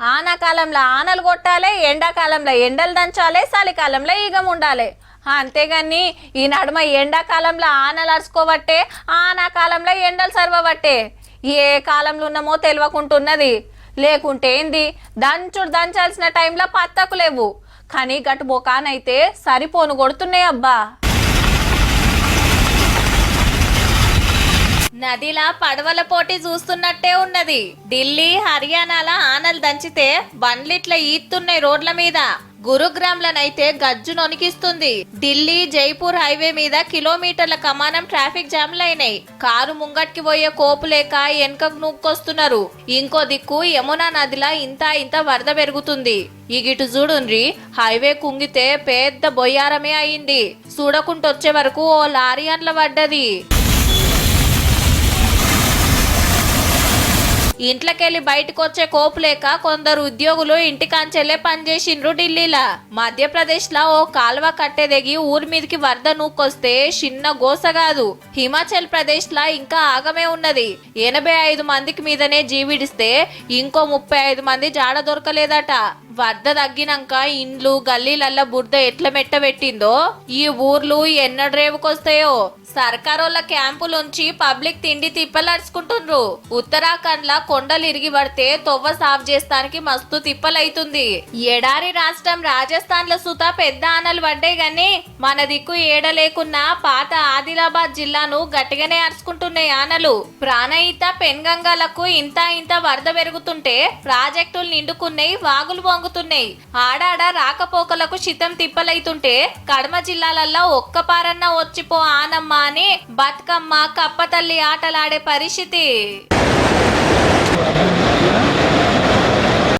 ఆనాకాలంలో ఆనలు కొట్టాలి ఎండాకాలంలో ఎండలు దంచాలి చలికాలంలో ఈగం ఉండాలి. అంతేగాని ఈ నడుమ ఎండాకాలంలో ఆనలు అరుచుకోబట్టే ఆనాకాలంలో ఎండలు సర్వబట్టే. ఏ కాలంలో ఉన్నామో తెలియకుంటున్నది. లేకుంటే ఏంది? దంచుడు దంచాల్సిన టైంలో పత్తకు లేవు. కానీ గటు బొకానైతే సరిపోను కొడుతున్నాయి అబ్బా. నదిలా పడవల పోటీ చూస్తున్నట్టే ఉన్నది. ఢిల్లీ హర్యానాల ఆనలు దంచితే బండ్లిట్ల ఈత్తున్నాయి రోడ్ల మీద గురుగ్రామ్లనైతే గజ్జు నొనికిస్తుంది. ఢిల్లీ జైపూర్ హైవే మీద కిలోమీటర్ల కమానం ట్రాఫిక్ జామ్లైనాయి అయినాయి కారు ముంగట్కి పోయే కోపు లేక వెనకకు నూక్కొస్తున్నారు. ఇంకో దిక్కు యమునా నదిలా ఇంత ఇంత వరద పెరుగుతుంది. ఇగిటు చూడుండ్రి హైవే కుంగితే పెద్ద బొయ్యారమే అయింది. చూడకుంటొచ్చే వరకు ఓ లారీ అండ్ల పడ్డది. ఇంట్లోకెళ్ళి బయటకు వచ్చే కోపు లేక కొందరు ఉద్యోగులు ఇంటికాంచెల్లే పనిచేసిండ్రు ఢిల్లీలా. మధ్యప్రదేశ్ లా ఓ కాలువ కట్టెదెగి ఊరి మీదకి వరద నూకొస్తే చిన్న గోస కాదు. హిమాచల్ ప్రదేశ్ లా ఇంకా ఆగమే ఉన్నది. ఎనభై ఐదు మందికి మీదనే జీవిడిస్తే ఇంకో ముప్పై ఐదు మంది జాడ దొరకలేదట. వరద తగ్గినాక ఇండ్లు గల్లీలల్ల బురద ఎట్ల మెట్ట పెట్టిందో ఈ ఊర్లు ఎన్నడు రేవుకొస్తాయో సర్కారోళ్ళ క్యాంపులోంచి పబ్లిక్ తిండి తిప్పలడుచుకుంటుండ్రు. ఉత్తరాఖండ్ లా కొండలు ఇరిగి పడితే తొవ్వ సాఫ్ చేస్తానికి మస్తు తిప్పలైతుంది. ఎడారి రాష్ట్రం రాజస్థాన్లో సుత పెద్ద ఆనలు పడ్డాయి గాని మన దిక్కు ఏడ లేకున్నా పాత ఆదిలాబాద్ జిల్లాను గట్టిగానే అరుచుకుంటున్నాయి ఆనలు. ప్రాణహిత పెన్గంగాలకు ఇంత ఇంత వరద పెరుగుతుంటే ప్రాజెక్టులు నిండుకున్నాయి వాగులు సాగుతున్నాయి ఆడాడ రాకపోకలకు శితం తిప్పలైతుంటే కడమ జిల్లాలల్లో ఒక్క పారన్న వచ్చిపో ఆనమ్మ అని బతుకమ్మ కప్పతల్లి ఆటలాడే పరిస్థితి.